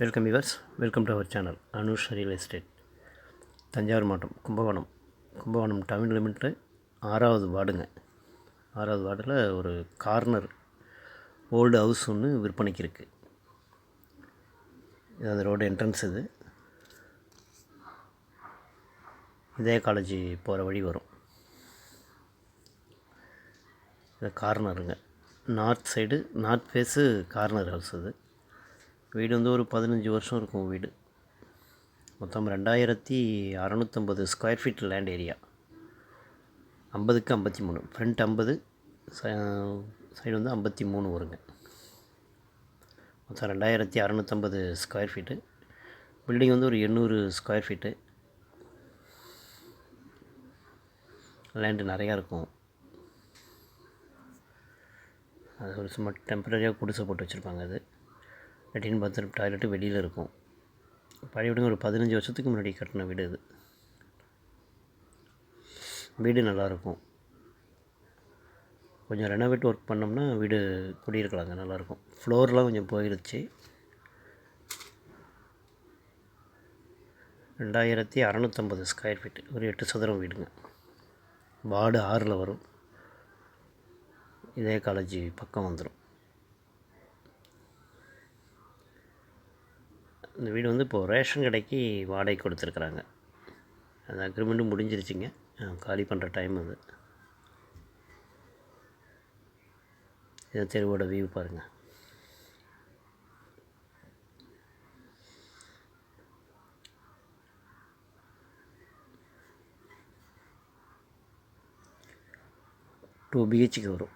Welcome yours welcome to our channel Anush real estate Thanjavur மாவட்டம் Kumbakonam. Kumbakonam down லிமிட்டில் ஆறாவது வார்டுங்க. ஆறாவது வார்டில் ஒரு கார்னர் ஓல்டு ஹவுஸ் ஒன்று விற்பனைக்கு இருக்குது இது அந்த ரோடு என்ட்ரன்ஸ் இது. இதே காலேஜ் போகிற வழி வரும். இது கார்னருங்க north side north face corner house இது. வீடு வந்து ஒரு பதினஞ்சு வருஷம் இருக்கும் வீடு. மொத்தம் ரெண்டாயிரத்தி அறநூற்றம்பது ஸ்கொயர் ஃபீட் லேண்ட் ஏரியா ஐம்பதுக்கு ஐம்பத்தி மூணு. ஃப்ரண்ட் ஐம்பது சைடு வந்து ஐம்பத்தி மூணு வருங்க. மொத்தம் ரெண்டாயிரத்தி அறநூற்றம்பது ஸ்கொயர் ஃபீட்டு பில்டிங் வந்து ஒரு எண்ணூறு ஸ்கொயர் ஃபீட்டு லேண்டு நிறையா இருக்கும். அது ஒரு சும்மா டெம்பரரியாக குடிசை போட்டு வச்சுருப்பாங்க அது. லெட்டின் பாத்ரூம் டாய்லெட்டு வெளியில் இருக்கும். பழைய வீடுங்க ஒரு பதினஞ்சு வருஷத்துக்கு முன்னாடி கட்டின வீடு இது. வீடு நல்லாயிருக்கும் கொஞ்சம் ரெனோவேட் ஒர்க் பண்ணோம்னா வீடு குடியிருக்கலாங்க நல்லாயிருக்கும் ஃப்ளோர்லாம் கொஞ்சம் போயிடுச்சு ரெண்டாயிரத்தி அறநூற்றம்பது ஸ்கொயர் ஃபீட் ஒரு எட்டு சதுரம் வீடுங்க. வார்டு ஆறில் வரும். இதே காலேஜ் பக்கம் வந்துடும் இந்த வீடு வந்து இப்போது ரேஷன் கடைக்கு வாடகை கொடுத்துருக்குறாங்க. அந்த அக்ரிமெண்ட்டும் முடிஞ்சிருச்சுங்க. காலி பண்ணுற டைம் அது. இது தெருவோட வியூ பாருங்கள் டூ பிஹெச்சுக்கு வரும்.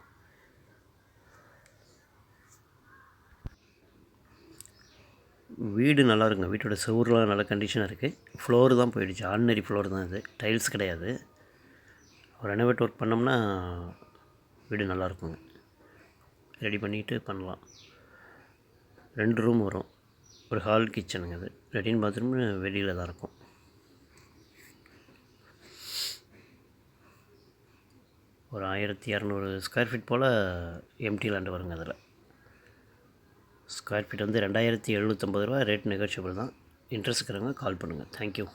வீடு நல்லா இருக்குங்க வீட்டோட செவுருலாம் நல்ல கண்டிஷனாக இருக்குது ஃப்ளோர் தான் போயிடுச்சு. ஆர்டினரி ஃப்ளோர் தான் இது. டைல்ஸ் கிடையாது. ரெனோவேட் ஒர்க் பண்ணோம்னா வீடு நல்லா இருக்குங்க ரெடி பண்ணிட்டு பண்ணலாம். ரெண்டு ரூம் வரும். ஒரு ஹால் கிச்சனுங்க அது லெட்டின் பாத்ரூம் வெளியில் தான் இருக்கும். ஒரு ஆயிரத்தி இரநூறு ஸ்கொயர் ஃபீட் போல் எம்டி லேண்டு வருங்க அதில் ஸ்கொயர் ஃபீட் வந்து ரெண்டாயிரத்தி எழுநூற்றம்பது ரூபா ரேட் நெகோஷியபிள் தான். இன்ட்ரெஸ்ட் இருக்கிறவங்க கால் பண்ணுங்கள் தேங்க்யூ